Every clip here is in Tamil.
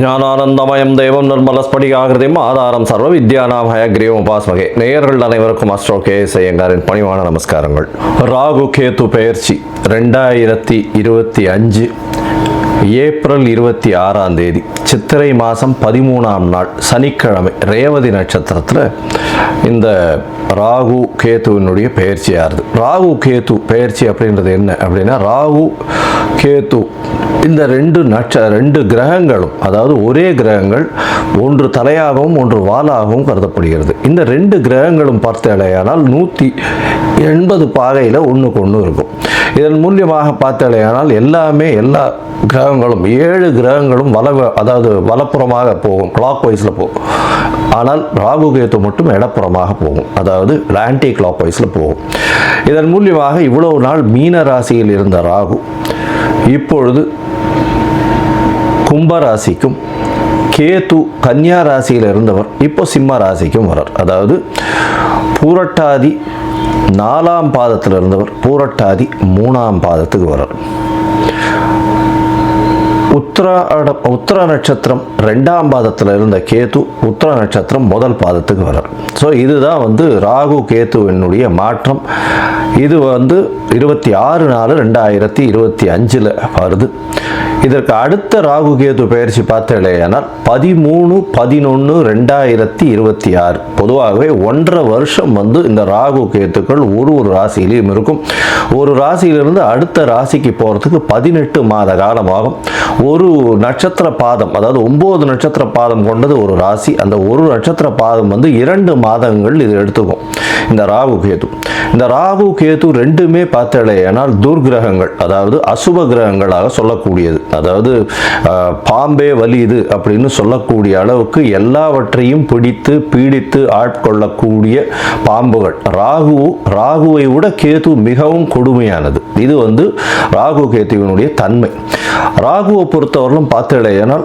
ஞானானந்தமயம் தெய்வம் நிர்மலஸ்படிகாகிருதியும் ஆதாரம் சர்வ வித்யானாம் ஹயக்ரீவம் உபாஸ்மகே. நேயர்கள் அனைவருக்கும் அஸ்ட்ரோ கே ஐயங்காரின் பணிவான நமஸ்காரங்கள். ராகு கேத்து பெயர்ச்சி ரெண்டாயிரத்தி இருபத்தி அஞ்சு ஏப்ரல் இருபத்தி ஆறாம் தேதி சித்திரை மாதம் பதிமூணாம் நாள் சனிக்கிழமை ரேவதி நட்சத்திரத்தில் இந்த ராகு கேத்துவினுடைய பெயர்ச்சி ராகு கேத்து பெயர்ச்சி அப்படின்றது என்ன அப்படின்னா ராகு கேத்து இந்த ரெண்டு நட்ச ரெண்டு கிரகங்களும் அதாவது ஒரே கிரகங்கள் ஒன்று தலையாகவும் ஒன்று வாலாகவும் கருதப்படுகிறது. இந்த ரெண்டு கிரகங்களும் பார்த்தாலேயானால் நூற்றி எண்பது பாகையில் ஒன்றுக்கு ஒன்று இருக்கும். இதன் மூலியமாக பார்த்தாலேயானால் எல்லாமே எல்லா கிரகங்களும் ஏழு கிரகங்களும் வல அதாவது வலப்புறமாக போகும் கிளாக் வைஸில் போகும். ஆனால் ராகு கேத்து மட்டும் இடப்புறமாக போகும் அதாவது ஆன்டி கிளாக் வைஸில் போகும். இதன் மூலியமாக இவ்வளவு நாள் மீன ராசியில் இருந்த ராகு இப்பொழுது கும்பராசிக்கும் கேத்து கேது கன்னியா ராசியில் இருந்தவர் இப்போ சிம்ம ராசிக்கும் வரார் அதாவது பூரட்டாதி நாலாம் பாதத்தில் இருந்தவர் பூரட்டாதி மூணாம் பாதத்துக்கு வரார் உத்தராட உத்திர நட்சத்திரம் ரெண்டாம் பாதத்தில் இருந்த கேது உத்தர நட்சத்திரம் முதல் பாதத்துக்கு வரும் ஸோ இதுதான் வந்து ராகு கேத்துவினுடைய மாற்றம். இது வந்து இருபத்தி ஆறு நாலு ரெண்டாயிரத்தி இருபத்தி அஞ்சில் வருது. இதற்கு அடுத்த ராகு கேது பயிற்சி பார்த்தேனால் பதிமூணு பதினொன்று ரெண்டாயிரத்தி இருபத்தி ஆறு. பொதுவாகவே ஒன்றரை வருஷம் வந்து இந்த ராகு கேத்துக்கள் ஒரு ஒரு ராசியிலையும் இருக்கும். ஒரு ராசியிலிருந்து அடுத்த ராசிக்கு போகிறதுக்கு பதினெட்டு மாத காலமாகும். ஒரு நட்சத்திர பாதம் அதாவது ஒம்பது நட்சத்திர பாதம் கொண்டது ஒரு ராசி. அந்த ஒரு நட்சத்திர பாதம் வந்து இரண்டு மாதங்கள் இது எடுத்துக்கும். இந்த ராகு கேது. இந்த ராகு கேது ரெண்டுமே பார்த்தடையானால் துர்கிரகங்கள் அதாவது அசுப கிரகங்களாக சொல்லக்கூடியது. அதாவது அஹ், பாம்பே வலியுது அப்படின்னு சொல்லக்கூடிய அளவுக்கு எல்லாவற்றையும் பிடித்து பீடித்து ஆட்கொள்ளக்கூடிய பாம்புகள். ராகு ராகுவை விட கேது மிகவும் கொடுமையானது. இது வந்து ராகு கேத்துவினுடைய தன்மை. ராகுவை பொறுத்தவரையிலும் பார்த்தடையானால்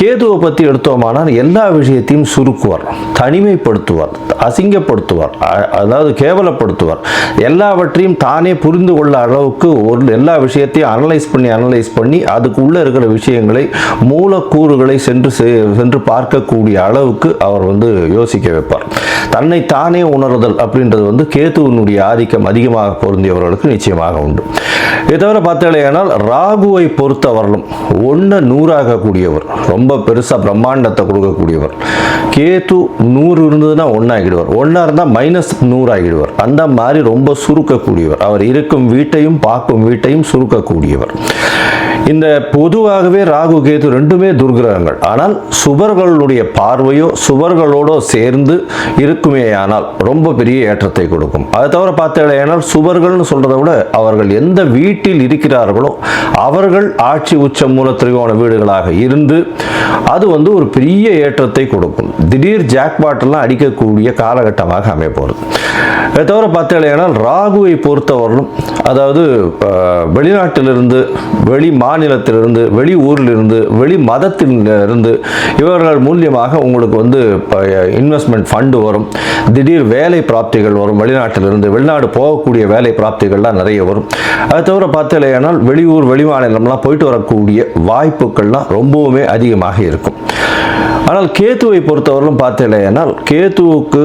கேதுவை பற்றி எடுத்தோமானால் எல்லா விஷயத்தையும் சுருக்குவார் தனிமைப்படுத்துவார் அசிங்கப்படுத்துவார் அதாவது கேவலப்படுத்துவார். எல்லாவற்றையும் தானே புரிந்து கொள்ள அளவுக்கு ஒரு எல்லா விஷயத்தையும் அனலைஸ் பண்ணி அனலைஸ் பண்ணி அதுக்குள்ளே இருக்கிற விஷயங்களை மூலக்கூறுகளை சென்று செ- சென்று பார்க்கக்கூடிய அளவுக்கு அவர் வந்து யோசிக்க வைப்பார். தன்னை தானே உணர்தல் அப்படின்றது வந்து கேதுவினுடைய ஆதிக்கம் அதிகமாக பொருந்தியவர்களுக்கு நிச்சயமாக உண்டு. இதை தவிர பார்த்தாலேயானால் ராகுவை பொறுத்தவரையிலும் ஒன்று நூறாகக்கூடியவர் ரொம்ப ரொம்ப பெருசாக பிரம்மாண்டத்தை கொடுக்கக்கூடியவர். கேத்து நூறு இருந்ததுன்னா ஒன்றாகிடுவார் ஒன்றா இருந்தால் மைனஸ் நூறு ஆகிடுவார். அந்த மாதிரி ரொம்ப சுருக்கக்கூடியவர். அவர் இருக்கும் வீட்டையும் பார்க்கும் வீட்டையும் சுருக்கக்கூடியவர். இந்த பொதுவாகவே ராகு கேது ரெண்டுமே துர்கிரகங்கள் ஆனால் சுவர்களுடைய பார்வையோ சுவர்களோடோ சேர்ந்து இருக்குமேயானால் ரொம்ப பெரிய ஏற்றத்தை கொடுக்கும். அதை தவிர பார்த்தேனால் சுவர்கள்னு சொல்றதை விட அவர்கள் எந்த வீட்டில் இருக்கிறார்களோ அவர்கள் ஆட்சி உச்ச மூல திரிகோண வீடுகளாக இருந்து அது வந்து ஒரு பெரிய ஏற்றத்தை கொடுக்கும். திடீர் ஜாக்பாட்டெல்லாம் அடிக்கக்கூடிய காலகட்டமாக அமைய போகிறது அதை தவிர பார்த்தேனால் ராகுவை பொறுத்தவரையும் அதாவது வெளிநாட்டிலிருந்து வெளி மாநிலத்திலிருந்து வெளி ஊரிலிருந்து வெளி மதத்திலிருந்து இவர்கள் மூலியமாக உங்களுக்கு வந்து இன்வெஸ்ட்மெண்ட் ஃபண்டு வரும். திடீர் வேலை பிராப்திகள் வரும். வெளிநாட்டிலிருந்து வெளிநாடு போகக்கூடிய வேலை பிராப்திகள்லாம் நிறைய வரும். அது தவிர பார்த்தலையானால் வெளியூர் வெளிமாநிலம்லாம் போயிட்டு வரக்கூடிய வாய்ப்புகள்லாம் ரொம்பவுமே அதிகமாக இருக்கும். ஆனால் கேத்துவை பொறுத்தவரையிலும் பார்த்தலையானால் கேத்துவுக்கு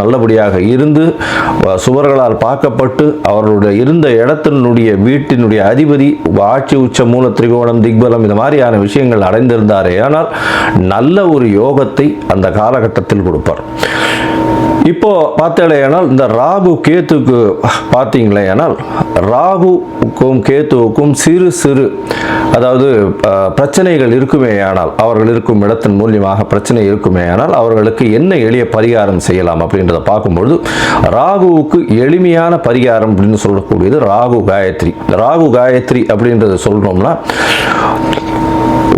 நல்லபடியாக இருந்து சுவர்களால் பார்க்கப்பட்டு அவர்களுடைய இருந்த இடத்தினுடைய வீட்டினுடைய அதிபதி ஆட்சி உச்ச மூல திரிகோணம் திக்பலம் இந்த மாதிரியான விஷயங்கள் அடைந்திருந்தாரே. ஆனால் நல்ல ஒரு யோகத்தை அந்த காலகட்டத்தில் கொடுப்பார். இப்போ பார்த்தலையானால் இந்த ராகு கேத்துக்கு பார்த்தீங்களேனால் ராகுக்கும் கேத்துவுக்கும் சிறு சிறு அதாவது பிரச்சனைகள் இருக்குமே ஆனால் அவர்கள் இருக்கும் இடத்தின் மூலியமாக பிரச்சனை இருக்குமே ஆனால் அவர்களுக்கு என்ன எளிய பரிகாரம் செய்யலாம் அப்படின்றத பார்க்கும்பொழுது ராகுவுக்கு எளிமையான பரிகாரம் அப்படின்னு சொல்லக்கூடியது ராகு காயத்ரி. ராகு காயத்ரி அப்படின்றத சொல்றோம்னா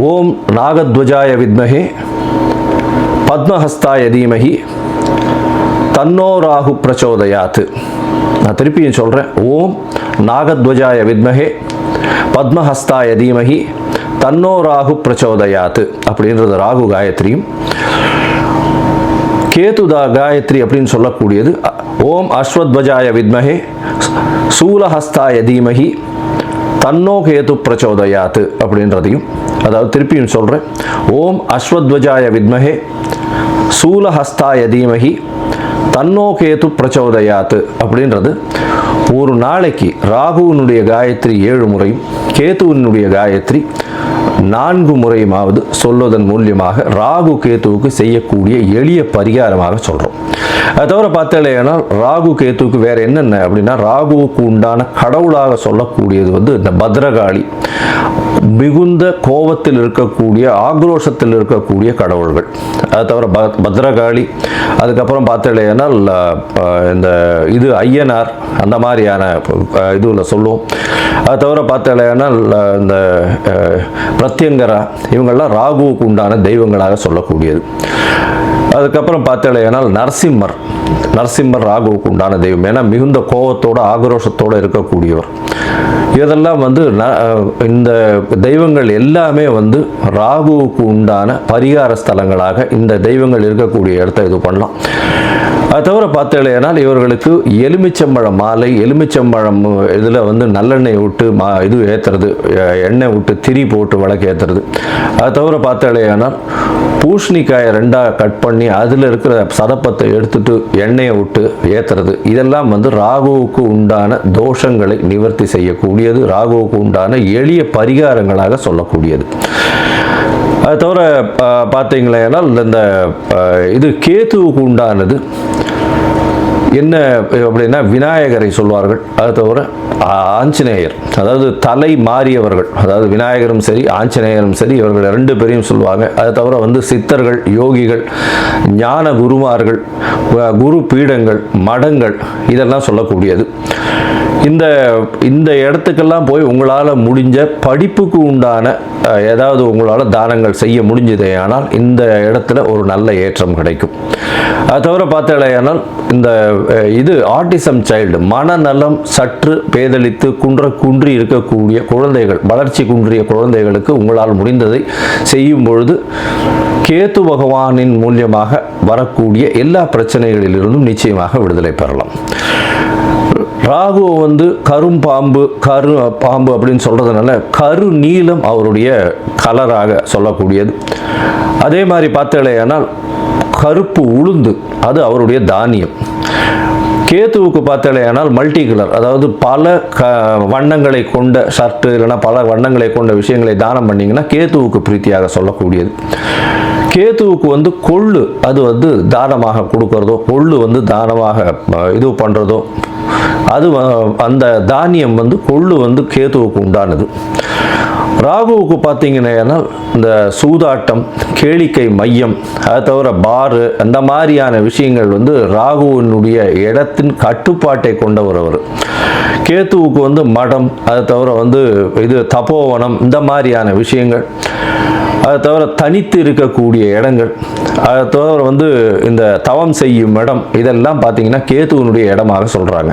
ஓம் நாகத்வஜாய வித்மகே பத்மஹஸ்தாய தீமகி தன்னோ பிரச்சோதயாத்து நான் திருப்பியும் சொல்கிறேன் ஓம் நாகத்வஜாய வித்மகே பத்மஹஸ்தாய தீமகி தன்னோ ராகு பிரச்சோதயாத்து அப்படின்றது ராகு காயத்ரியும். கேதுதா காயத்ரி அப்படின்னு சொல்லக்கூடியது ஓம் அஸ்வத்வஜாய வித்மகே சூலஹஸ்தாய தீமகி தன்னோ கேது பிரச்சோதயாத் அப்படின்றதையும். அதாவது திருப்பியும் சொல்கிறேன் ஓம் அஸ்வத்வஜாய வித்மகே சூலஹஸ்தாய தீமகி தன்னோ பிரச்சோதயாத்து அப்படின்றது. ஒரு நாளைக்கு ராகுவினுடைய காயத்ரி ஏழு முறையும் கேதுவினுடைய காயத்ரி நான்கு முறையுமாவது சொல்வதன் மூலியமாக ராகு கேத்துவுக்கு செய்யக்கூடிய எளிய பரிகாரமாக சொல்கிறோம் அது தவிர பார்த்தேன்னா ராகு கேத்துவுக்கு வேற என்னென்ன? அப்படின்னா ராகுவுக்கு உண்டான கடவுளாக சொல்லக்கூடியது வந்து இந்த பத்ரகாளி. மிகுந்த கோபத்தில் இருக்கக்கூடிய ஆக்ரோஷத்தில் இருக்கக்கூடிய கடவுள்கள். அது தவிர பத்ரகாளி அதுக்கப்புறம் பார்த்தேனால் இந்த இது ஐயனார் அந்த மாதிரியான இதுவில் சொல்லுவோம். அது தவிர பார்த்தேனால் இந்த பிரத்யங்கரா இவங்கள்லாம் ராகுவுக்கு உண்டான தெய்வங்களாக சொல்லக்கூடியது. அதுக்கப்புறம் பார்த்தேனால் நரசிம்மர் நரசிம்மர் ராகுவுக்கு உண்டான தெய்வம். ஏன்னா மிகுந்த கோபத்தோடு ஆக்ரோஷத்தோடு இருக்கக்கூடியவர். இதெல்லாம் வந்து இந்த தெய்வங்கள் எல்லாமே வந்து ராகுவுக்கு உண்டான பரிகார ஸ்தலங்களாக இந்த தெய்வங்கள் இருக்கக்கூடிய இடத்த இது பண்ணலாம். அது தவிர பார்த்தேனால் இவர்களுக்கு எலுமிச்சம்பழம் மாலை எலுமிச்சம்பழம் இதில் வந்து நல்லெண்ணெய் விட்டு மா இது ஏற்றுறது எண்ணெய் விட்டு திரி போட்டு விளக்கு ஏற்றுறது அது தவிர பார்த்தேனால் பூஷணிக்காயை ரெண்டாக கட் பண்ணி அதில் இருக்கிற சதப்பத்தை எடுத்துட்டு எண்ணெயை விட்டு ஏற்றுறது இதெல்லாம் வந்து ராகுவுக்கு உண்டான தோஷங்களை நிவர்த்தி செய்யக்கூடியது. ராகுவுக்கு உண்டான எளிய பரிகாரங்களாக சொல்லக்கூடியது. அது தவிர பா- இந்த இது கேத்துவுக்கு உண்டானது. என்ன அப்படின்னா விநாயகரை சொல்வார்கள். அது தவிர ஆஞ்சநேயர். அதாவது தலை மாறியவர்கள். அதாவது விநாயகரும் சரி ஆஞ்சநேயரும் சரி இவர்கள் ரெண்டு பேரையும் சொல்லுவாங்க அது தவிர வந்து சித்தர்கள் யோகிகள் ஞான குருமார்கள் குரு பீடங்கள் மடங்கள் இதெல்லாம் சொல்லக்கூடியது. இந்த இந்த இடத்துக்கெல்லாம் போய் உங்களால் முடிஞ்ச படிப்புக்கு உண்டான ஏதாவது உங்களால் தானங்கள் செய்ய முடிஞ்சதே ஆனால் இந்த இடத்துல ஒரு நல்ல ஏற்றம் கிடைக்கும். அது தவிர பார்த்தாலேயானால் இந்த இது ஆர்டிசம் சைல்டு மனநலம் சற்று பேதளித்து குன்ற குன்றி இருக்கக்கூடிய குழந்தைகள் வளர்ச்சி குன்றிய குழந்தைகளுக்கு உங்களால் முடிந்ததை செய்யும் பொழுது கேத்து பகவானின் மூலியமாக வரக்கூடிய எல்லா பிரச்சனைகளிலிருந்தும் நிச்சயமாக விடுதலை பெறலாம். ராகு வந்து கரும்பாம்பு கரு பாம்பு அப்படின்னு சொல்கிறதுனால கரு நீலம் அவருடைய கலராக சொல்லக்கூடியது. அதே மாதிரி பார்த்தேனால் கருப்பு உளுந்து அது அவருடைய தானியம். கேத்துவுக்கு பார்த்தாலேயானால் மல்டி கலர் அதாவது பல க வண்ணங்களை கொண்ட ஷர்ட்டு இல்லைன்னா பல வண்ணங்களை கொண்ட விஷயங்களை தானம் பண்ணிங்கன்னா கேத்துவுக்கு பிரீத்தியாக சொல்லக்கூடியது. கேத்துவுக்கு வந்து கொள்ளு அது வந்து தானமாக கொடுக்கறதோ கொள்ளு வந்து தானமாக இது பண்ணுறதோ அது அந்த தானியம் வந்து கொள்ளு வந்து கேத்துவுக்கு உண்டானது. ராகுவுக்கு பார்த்தீங்கன்னா இந்த சூதாட்டம் கேளிக்கை மையம் அதை தவிர பாரு அந்த மாதிரியான விஷயங்கள் வந்து ராகுவினுடைய இடத்தின் கட்டுப்பாட்டை கொண்டவர் அவர். கேத்துவுக்கு வந்து மடம் அதை தவிர வந்து இது தபோவனம் இந்த மாதிரியான விஷயங்கள். அதை தவிர தனித்து இருக்கக்கூடிய இடங்கள் அதை தவிர வந்து இந்த தவம் செய்யும் இடம் இதெல்லாம் பார்த்தீங்கன்னா கேத்துவனுடைய இடமாக சொல்கிறாங்க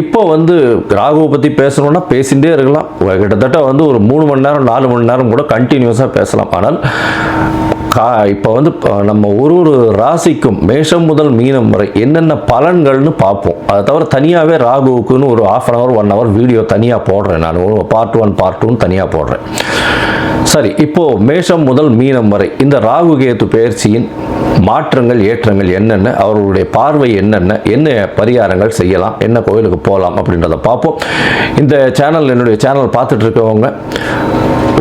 இப்போ வந்து ராகுவை பற்றி பேசணும்னா பேசிகிட்டே இருக்கலாம். கிட்டத்தட்ட வந்து ஒரு மூணு மணி நேரம் நாலு மணி நேரம் கூட கண்டினியூஸாக பேசலாம். ஆனால் கா இப்போ வந்து நம்ம ஒரு ஒரு ராசிக்கும் மேஷம் முதல் மீனம் வரை என்னென்ன பலன்கள்னு பார்ப்போம். அதை தவிர தனியாகவே ராகுவுக்குன்னு ஒரு half an hour one hour video தனியாக போடுறேன் நான். பார்ட் ஒன் பார்ட் டூன்னு தனியாக போடுறேன். சரி இப்போது மேஷம் முதல் மீனம் வரை இந்த ராகு கேத்து பயிற்சியின் மாற்றங்கள் ஏற்றங்கள் என்னென்ன அவர்களுடைய பார்வை என்னென்ன என்ன பரிகாரங்கள் செய்யலாம் என்ன கோயிலுக்கு போகலாம் அப்படின்றத பார்ப்போம். இந்த சேனல் என்னுடைய சேனல் பார்த்துட்டு இருக்கவங்க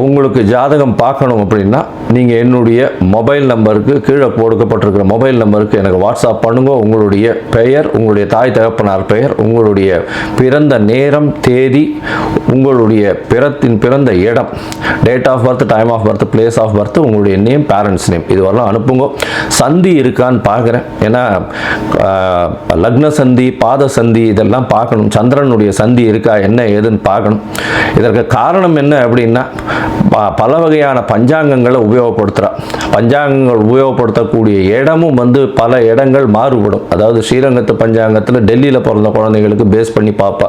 உங்களுக்கு ஜாதகம் பார்க்கணும் அப்படின்னா நீங்கள் என்னுடைய மொபைல் நம்பருக்கு கீழே கொடுக்கப்பட்டிருக்கிற மொபைல் நம்பருக்கு எனக்கு வாட்ஸ்அப் பண்ணுங்க. உங்களுடைய பெயர் உங்களுடைய தாய் தகப்பனார் பெயர் உங்களுடைய பிறந்த நேரம் தேதி உங்களுடைய பிறத்தின் பிறந்த இடம் date of birth time of birth place of birth உங்களுடைய நேம் பேரண்ட்ஸ் நேம் இது வரலாம் அனுப்புங்க. சந்தி இருக்கான்னு பார்க்குறேன். ஏன்னா லக்ன சந்தி பாத சந்தி இதெல்லாம் பார்க்கணும். சந்திரனுடைய சந்தி இருக்கா என்ன ஏதுன்னு பார்க்கணும். இதற்கு காரணம் என்ன அப்படின்னா ப- பல வகையான பஞ்சாங்கங்களை உபயோகப்படுத்துகிறா பஞ்சாங்கங்கள் உபயோகப்படுத்தக்கூடிய இடமும் வந்து பல இடங்கள் மாறுபடும். அதாவது ஸ்ரீரங்கத்து பஞ்சாங்கத்தில் டெல்லியில் பிறந்த குழந்தைங்களுக்கு பேஸ் பண்ணி பார்ப்பா.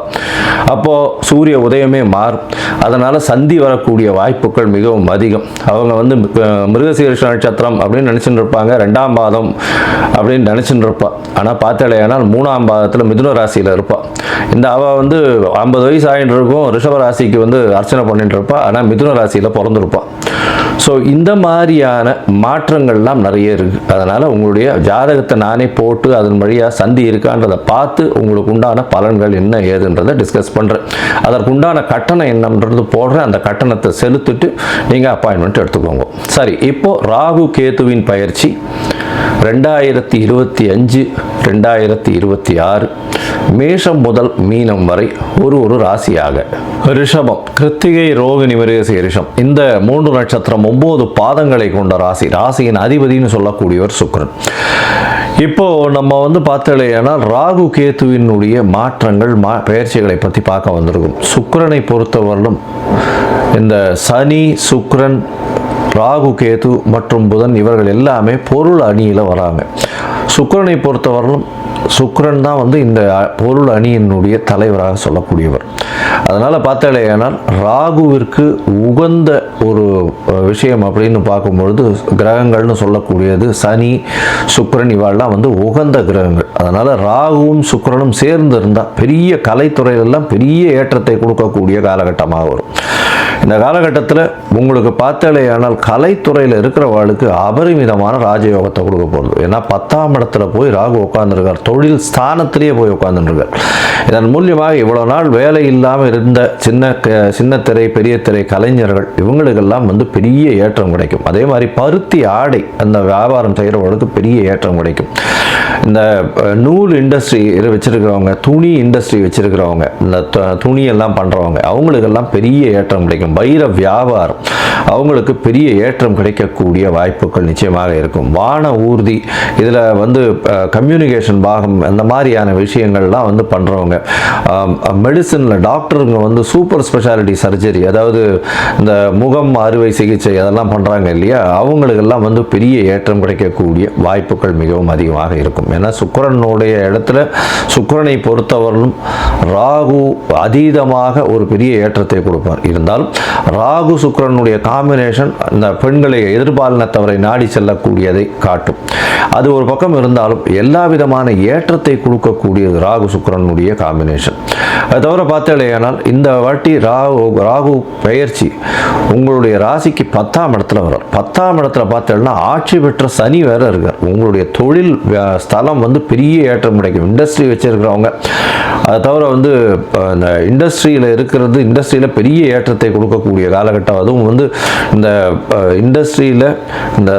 அப்போது சூரிய உதயமே மாறும். அதனால் சந்தி வரக்கூடிய வாய்ப்புகள் மிகவும் அதிகம். அவங்க வந்து அஹ், மிருகசீரிஷ நட்சத்திரம் அப்படின்னு நினச்சிட்டு இருப்பாங்க. ரெண்டாம் பாதம் அப்படின்னு நினச்சிட்டு இருப்பாள் ஆனால் பார்த்தாலேயானால் மூணாம் பாதத்தில் மிதுன ராசியில் இருப்பாள் இந்த அவள் வந்து ஐம்பது வயசு ஆகிட்டு இருக்கும். ரிஷப ராசிக்கு வந்து அர்ச்சனை பண்ணிட்டு இருப்பாள் ஆனால் மிதுன ராசியில் பிறந்திருப்பா. ஸோ இந்த மாதிரியான மாற்றங்கள்லாம் நிறைய இருக்குது அதனால் உங்களுடைய ஜாதகத்தை நானே போட்டு அதன் வழியாக சந்தி இருக்கான்றதை பார்த்து உங்களுக்கு உண்டான பலன்கள் என்ன ஏதுன்றதை டிஸ்கஸ் பண்ணுறேன் அதற்குண்டான கட்டணம் என்னன்றது போடுறேன். அந்த கட்டணத்தை செலுத்திட்டு நீங்கள் அப்பாயின்மெண்ட் எடுத்துக்கோங்க. சரி இப்போது ராகு கேதுவின் பயிற்சி. ரெண்டாயிரத்தி இருபத்தி அஞ்சு ரெண்டாயிரத்தி இருபத்தி ஆறு மேஷம் முதல் மீனம் வரை ஒரு ஒரு ராசியாக. ரிஷபம் கிருத்திகை ரோகிணி மிருகசி ரிஷம். இந்த மூன்று நட்சத்திரம் ஒன்பது பாதங்களை கொண்ட ராசி. ராசியின் அதிபதினு சொல்லக்கூடியவர் சுக்ரன் இப்போ நம்ம வந்து பார்த்தலையானால் ராகு கேத்துவினுடைய மாற்றங்கள் மா பயிற்சிகளை பற்றி பார்க்க வந்திருக்கும். சுக்கரனை பொறுத்தவரையிலும் இந்த சனி சுக்ரன் ராகு கேது மற்றும் புதன் இவர்கள் எல்லாமே பொருள் அணியில் வராங்க. சுக்கிரனை பொறுத்தவரையிலும் சுக்கரன் தான் வந்து இந்த பொருள் அணியினுடைய தலைவராக சொல்லக்கூடியவர். அதனால் பார்த்தாலேயானால் ராகுவிற்கு உகந்த ஒரு விஷயம் அப்படின்னு பார்க்கும்பொழுது கிரகங்கள்னு சொல்லக்கூடியது சனி சுக்கரன் இவாள்லாம் வந்து உகந்த கிரகங்கள். அதனால் ராகுவும் சுக்கரனும் சேர்ந்து இருந்தால் பெரிய கலைத்துறையிலெல்லாம் பெரிய ஏற்றத்தை கொடுக்கக்கூடிய காலகட்டமாக வரும். இந்த காலகட்டத்தில் உங்களுக்கு பார்த்தாலேயானால் கலைத்துறையில் இருக்கிறவாளுக்கு அபரிமிதமான ராஜயோகத்தை கொடுக்க போகிறது ஏன்னா பத்தாம் இடத்துல போய் ராகு உட்காந்துருக்கார் தொழில் ஸ்தானத்திலேயே போய் உட்காந்துருக்கார் இதன் மூலியமாக இவ்வளோ நாள் வேலை இல்லாமல் இருந்த சின்ன க- சின்ன திரை பெரிய திரை கலைஞர்கள் இவங்களுக்கெல்லாம் வந்து பெரிய ஏற்றம் கிடைக்கும். அதே மாதிரி பருத்தி ஆடை அந்த வியாபாரம் செய்கிறவங்களுக்கு பெரிய ஏற்றம் கிடைக்கும். இந்த நூல் இண்டஸ்ட்ரி வச்சுருக்கிறவங்க துணி இண்டஸ்ட்ரி வச்சுருக்கிறவங்க இந்த துணியெல்லாம் பண்ணுறவங்க அவங்களுக்கெல்லாம் பெரிய ஏற்றம் கிடைக்கும். வைர வியாபாரம். அவங்களுக்கு பெரிய ஏற்றம் கிடைக்கக்கூடிய வாய்ப்புகள் நிச்சயமாக இருக்கும். வான ஊர்தி இதில் வந்து கம்யூனிகேஷன் பாகம் அந்த மாதிரியான விஷயங்கள்லாம் வந்து பண்ணுறவங்க மெடிசனில் டாக்டருங்க வந்து சூப்பர் ஸ்பெஷாலிட்டி சர்ஜரி அதாவது இந்த முகம் அறுவை சிகிச்சை அதெல்லாம் பண்ணுறாங்க இல்லையா? அவங்களுக்கெல்லாம் வந்து பெரிய ஏற்றம் கிடைக்கக்கூடிய வாய்ப்புகள் மிகவும் அதிகமாக இருக்கும். ஏன்னா சுக்கரனுடைய இடத்துல சுக்கரனை பொறுத்தவரையிலும் ராகு அதீதமாக ஒரு பெரிய ஏற்றத்தை கொடுப்பார். இருந்தாலும் ராகு சுக்கிரனுடைய காம்பினேஷன் இந்த பெண்களை எதிர்பாலினத்தவரை நாடி செல்லக்கூடியதை காட்டும். அது ஒரு பக்கம் இருந்தாலும் எல்லா விதமான ஏற்றத்தை கொடுக்கக்கூடியது ராகு சுக்கிரனுடைய காம்பினேஷன் அது தவிர பார்த்தேனால் இந்த வாட்டி ராகு ராகு பெயர்ச்சி உங்களுடைய ராசிக்கு பத்தாம் இடத்துல வரும். பத்தாம் இடத்துல பார்த்தேன்னா ஆட்சி பெற்ற சனி வேற இருக்கார். உங்களுடைய தொழில் ஸ்தலம் வந்து பெரிய ஏற்றம் கிடைக்கும். இண்டஸ்ட்ரி வச்சிருக்கிறவங்க அதை தவிர வந்து இப்போ இந்த இண்டஸ்ட்ரியில் இருக்கிறது இண்டஸ்ட்ரியில் பெரிய ஏற்றத்தை கொடுக்கக்கூடிய காலகட்டம். அதுவும் வந்து இந்த இண்டஸ்ட்ரியில் இந்த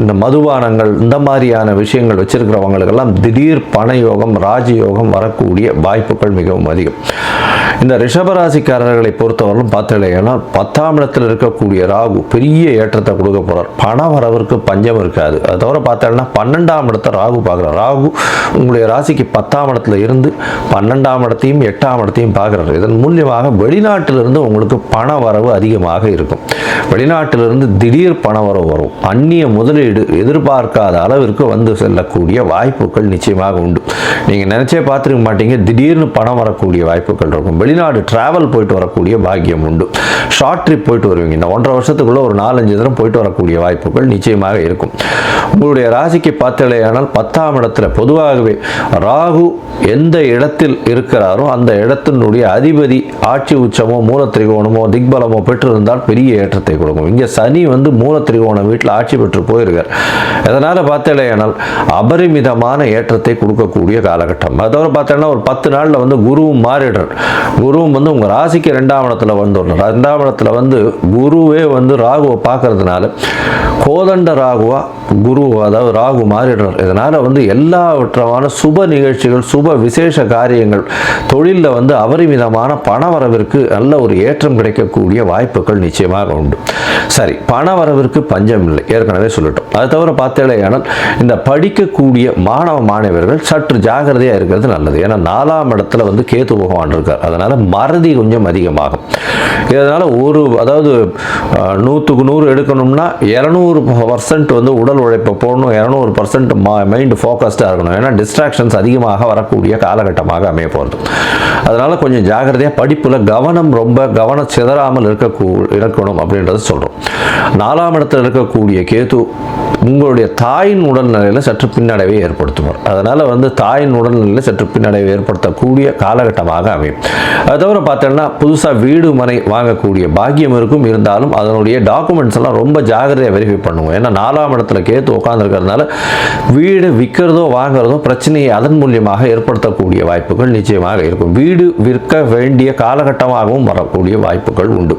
இந்த மதுபானங்கள் இந்த மாதிரியான விஷயங்கள் வச்சுருக்கிறவங்களுக்கெல்லாம் திடீர் பண யோகம் ராஜயோகம் வரக்கூடிய வாய்ப்புகள் மிகவும் அதிகம். இந்த ரிஷபராசிக்காரர்களை பொறுத்தவரையிலும் பார்த்தீங்கன்னா பத்தாம் இடத்தில் இருக்கக்கூடிய ராகு பெரிய ஏற்றத்தை கொடுக்க போகிறார் பண வரவிற்கு பஞ்சம் இருக்காது. அதை தவிர பார்த்தீங்கன்னா பன்னெண்டாம் இடத்தை ராகு பார்க்குறார். ராகு உங்களுடைய ராசிக்கு பத்தாம் இடத்துல இருந்து பன்னெண்டாம் இடத்தையும் எட்டாம் இடத்தையும் பார்க்குறாரு இதன் மூலியமாக வெளிநாட்டிலிருந்து உங்களுக்கு பண வரவு அதிகமாக இருக்கும். வெளிநாட்டிலிருந்து திடீர் பண வரவு வரும். அந்நிய முதலீடு எதிர்பார்க்காத அளவிற்கு வந்து செல்லக்கூடிய வாய்ப்புகள் நிச்சயமாக உண்டு. நீங்கள் நினச்சே பார்த்துருக்க மாட்டீங்க திடீர்னு பணம் வரக்கூடிய வாய்ப்புகள் இருக்கும். வெளிநாடு ட்ராவல் போயிட்டு வரக்கூடிய பாக்கியம் உண்டு. ஷார்ட் ட்ரிப் போயிட்டு வருவீங்க. இந்த ஒன்றரை வருஷத்துக்குள்ளே ஒரு நாலஞ்சு தினம் போயிட்டு வரக்கூடிய வாய்ப்புகள் நிச்சயமாக இருக்கும். உங்களுடைய ராசிக்கு பார்த்தலையானால் பத்தாம் இடத்துல பொதுவாகவே ராகு எந்த இடத்தில் இருக்கிறாரோ அந்த இடத்தினுடைய அதிபதி ஆட்சி உச்சமோ மூல திரிகோணமோ திக்பலமோ பெற்றிருந்தால் பெரிய ஏற்றத்தை கொடுக்கும். இங்கே சனி வந்து மூல திரிகோணம் வீட்டில் ஆட்சி பெற்று போயிருக்கார். அதனால் பார்த்தேனால் அபரிமிதமான ஏற்றத்தை கொடுக்கக்கூடிய காலகட்டம். அதோட பார்த்தேன்னா ஒரு பத்து நாளில் வந்து குருவும் மாறிடுறார். குருவும் வந்து உங்கள் ராசிக்கு ரெண்டாம் இடத்துல வந்துடுறார். ரெண்டாம் இடத்துல வந்து குருவே வந்து ராகுவை பார்க்கறதுனால கோதண்ட ராகுவா குரு அதாவது ராகு மாறிடுறார். இதனால் வந்து எல்லாவற்றமான சுப நிகழ்ச்சிகள் சுப விசேஷ காரியங்கள். தொழிலில் வந்து அபரிமிதமான பண வரவிற்கு நல்ல ஒரு ஏற்றம் கிடைக்கக்கூடிய வாய்ப்புகள் நிச்சயமாக உண்டு. சரி பண வரவிற்கு பஞ்சம் இல்லை. ஏற்கனவே சொல்லட்டும். அது தவிர பார்த்தேனால் இந்த படிக்கக்கூடிய மாணவ மாணவர்கள் சற்று ஜாகிரதையாக இருக்கிறது நல்லது. ஏன்னா நாலாம் இடத்துல வந்து கேத்து பகவான் இருக்கார். அதனால் மறதி கொஞ்சம் அதிகமாகும். இதனால் ஒரு அதாவது நூற்றுக்கு நூறு எடுக்கணும்னா இரநூறு பர்சன்ட் வந்து உடல் உழைப்பை போடணும். இரநூறு பர்சன்ட் மைண்ட் ஃபோக்கஸ்டாக இருக்கணும். ஏன்னா டிஸ்ட்ராக்ஷன்ஸ் அதிகமாக வரக்கூடிய காலகட்டம். காலகட்டமாக அமைய போகிறது அதனால் கொஞ்சம் ஜாகிரதையாக படிப்பில் கவனம் ரொம்ப கவனம் சிதறாமல் இருக்கக்கூ இருக்கணும் அப்படின்றத சொல்கிறோம் நாலாம் இடத்துல இருக்கக்கூடிய கேது உங்களுடைய தாயின் உடல்நிலையில் சற்று பின்னடைவை ஏற்படுத்துவார். அதனால் வந்து தாயின் உடல்நிலையில் சற்று பின்னடைவை ஏற்படுத்தக்கூடிய காலகட்டமாக அமையும். அது தவிர பார்த்தோம்னா புதுசாக வீடு மனை வாங்கக்கூடிய பாக்கியம் இருக்கும். இருந்தாலும் அதனுடைய டாக்குமெண்ட்ஸ் எல்லாம் ரொம்ப ஜாகிரதையாக வெரிஃபை பண்ணுவோம். ஏன்னா நாலாம் இடத்துல கேத்து உட்காந்துருக்கிறதுனால வீடு விற்கிறதோ வாங்குறதோ பிரச்சனையை அதன் மூலியமாக ஏற்படுத்தக்கூடிய வாய்ப்புகள் நிச்சயமாக இருக்கும். வீடு விற்க வேண்டிய காலகட்டமாகவும் வரக்கூடிய வாய்ப்புகள் உண்டு.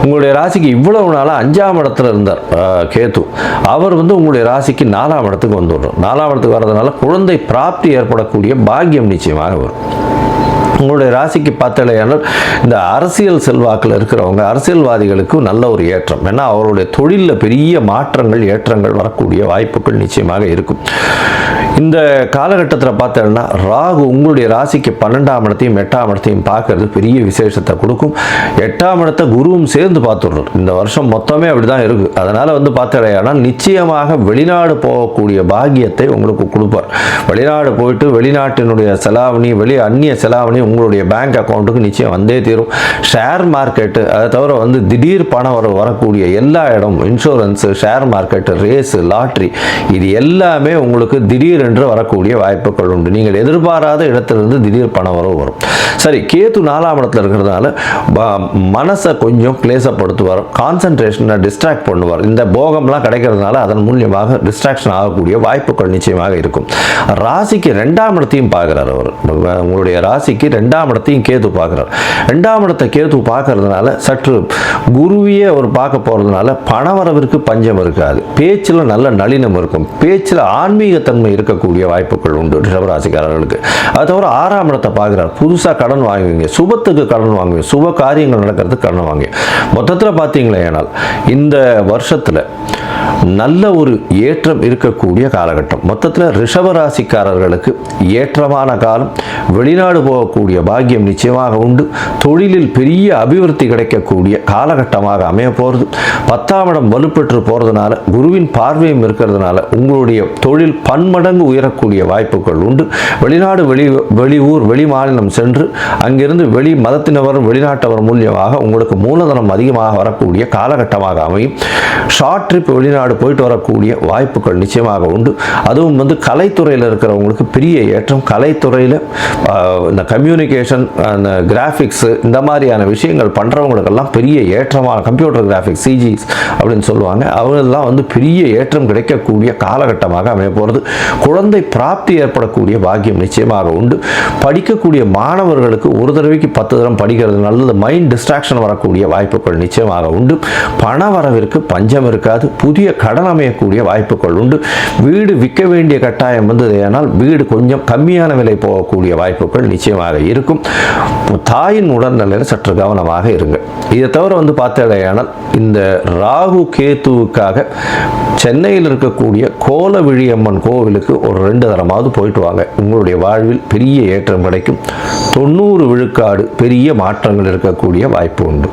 உங்களுடைய ராசிக்கு இவ்வளவு நாளாக அஞ்சாம் இடத்துல இருந்தார் அஹ், கேத்து அவர் வந்து உங்களுடைய ராசிக்கு நாலாம் இடத்துக்கு வந்துடுறோம் நாலாம் இடத்துக்கு வர்றதுனால குழந்தை பிராப்தி ஏற்படக்கூடிய பாக்கியம் நிச்சயமாக வரும். உங்களுடைய ராசிக்கு பார்த்தாலேயானால் இந்த அரசியல் செல்வாக்கில் இருக்கிறவங்க அரசியல்வாதிகளுக்கு நல்ல ஒரு ஏற்றம். ஏன்னா அவருடைய தொழிலில் பெரிய மாற்றங்கள் ஏற்றங்கள் வரக்கூடிய வாய்ப்புகள் நிச்சயமாக இருக்கும். இந்த காலகட்டத்தில் பார்த்தோம்னா ராகு உங்களுடைய ராசிக்கு பன்னெண்டாம் இடத்தையும் எட்டாம் இடத்தையும் பார்க்கறது பெரிய விசேஷத்தை கொடுக்கும். எட்டாம் இடத்தை குருவும் சேர்ந்து பார்த்துடுறார். இந்த வருஷம் மொத்தமே அப்படி தான் இருக்குது அதனால் வந்து பார்த்தடையானால் நிச்சயமாக வெளிநாடு போகக்கூடிய பாக்கியத்தை உங்களுக்கு கொடுப்பார். வெளிநாடு போயிட்டு வெளிநாட்டினுடைய செலாவணி வெளி அந்நிய செலாவணி உங்களுடைய பேங்க் அக்கௌண்ட்டுக்கு நிச்சயம் வந்தே தீரும். ஷேர் மார்க்கெட்டு அதை தவிர வந்து திடீர் பணம் வர வரக்கூடிய எல்லா இடம் insurance share market race lottery இது எல்லாமே உங்களுக்கு திடீர் திடீரென்று வரக்கூடிய வாய்ப்புகள் உண்டு. நீங்கள் எதிர்பாராத இடத்திலிருந்து திடீர் பண வரவு வரும். சரி கேத்து நாலாம் இடத்துல இருக்கிறதுனால மனசை கொஞ்சம் கிளேசப்படுத்துவார் கான்சன்ட்ரேஷனை டிஸ்ட்ராக்ட் பண்ணுவார். இந்த போகம்லாம் கிடைக்கிறதுனால அதன் மூலியமாக டிஸ்ட்ராக்ஷன் ஆகக்கூடிய வாய்ப்புகள் நிச்சயமாக இருக்கும். ராசிக்கு ரெண்டாம் இடத்தையும் பார்க்குறார் அவர். உங்களுடைய ராசிக்கு ரெண்டாம் இடத்தையும் கேத்து பார்க்குறார். ரெண்டாம் இடத்தை கேத்து பார்க்கறதுனால சற்று குருவியே அவர் பார்க்க போகிறதுனால பணவரவிற்கு பஞ்சம் இருக்காது. பேச்சில் நல்ல நளினம் இருக்கும். பேச்சில் ஆன்மீகத்தன்மை இருக்க இருக்கக்கூடிய வாய்ப்புகள் உண்டு ரிஷபராசிக்காரர்களுக்கு. அது தவிர ஆறாம் இடத்தை பார்க்குறார். புதுசாக கடன் வாங்குவீங்க. சுபத்துக்கு கடன் வாங்குவீங்க. சுப காரியங்கள் நடக்கிறதுக்கு கடன் வாங்குவீங்க. மொத்தத்தில் பார்த்தீங்களே ஆனால் இந்த வருஷத்தில் நல்ல ஒரு ஏற்றம் இருக்கக்கூடிய காலகட்டம். மொத்தத்தில் ரிஷபராசிக்காரர்களுக்கு ஏற்றமான காலம் வெளிநாடு போகக்கூடிய பாக்கியம் நிச்சயமாக உண்டு. தொழிலில் பெரிய அபிவிருத்தி கிடைக்கக்கூடிய காலகட்டமாக அமைய போகிறது பத்தாம் இடம் வலுப்பெற்று போகிறதுனால குருவின் பார்வையும் இருக்கிறதுனால உங்களுடைய தொழில் பன்மடங்கு உயரக்கூடிய வாய்ப்புகள் உண்டு. வெளிநாடு வெளி வெளியூர் வெளி மாநிலம் சென்று அங்கிருந்து வெளி மதத்தினவரும் வெளிநாட்டவர் மூலியமாக உங்களுக்கு மூலதனம் அதிகமாக வரக்கூடிய காலகட்டமாக அமையும். ஷார்ட் ட்ரிப் வெளிநாடு வெளிநாடு போயிட்டு வரக்கூடிய வாய்ப்புகள் நிச்சயமாக உண்டு. அதுவும் வந்து கலைத்துறையில் இருக்கிறவங்களுக்கு பெரிய ஏற்றம். கலைத்துறையில் இந்த கம்யூனிகேஷன் அந்த கிராஃபிக்ஸு இந்த மாதிரியான விஷயங்கள் பண்ணுறவங்களுக்கெல்லாம் பெரிய ஏற்றமான கம்ப்யூட்டர் கிராஃபிக்ஸ் சிஜிஸ் அப்படின்னு சொல்லுவாங்க. அவங்களெல்லாம் வந்து பெரிய ஏற்றம் கிடைக்கக்கூடிய காலகட்டமாக அமைய போகிறது குழந்தை பிராப்தி ஏற்படக்கூடிய பாக்கியம் நிச்சயமாக உண்டு. படிக்கக்கூடிய மாணவர்களுக்கு ஒரு தடவைக்கு பத்து தரம் படிக்கிறது நல்லது. மைண்ட் டிஸ்ட்ராக்ஷன் வரக்கூடிய வாய்ப்புகள் நிச்சயமாக உண்டு. பண வரவிற்கு பஞ்சம் இருக்காது. புதிய கடன் அமையக்கூடிய வாய்ப்புகள் உண்டு. வீடு விற்க வேண்டிய கட்டாயம் வந்தது ஆனால் வீடு கொஞ்சம் கம்மியான விலை போகக்கூடிய வாய்ப்புகள் நிச்சயமாக இருக்கும். தாயின் உடல்நிலையில் சற்று கவனமாக இருங்க. இதை தவிர வந்து பார்த்தேனால் இந்த ராகு கேத்துவுக்காக சென்னையில் இருக்கக்கூடிய கோலவிழியம்மன் கோவிலுக்கு ஒரு ரெண்டு தரமாவது போயிட்டு வாங்க. உங்களுடைய வாழ்வில் பெரிய ஏற்றம் கிடைக்கும். தொண்ணூறு விழுக்காடு பெரிய மாற்றங்கள் இருக்கக்கூடிய வாய்ப்பு உண்டு.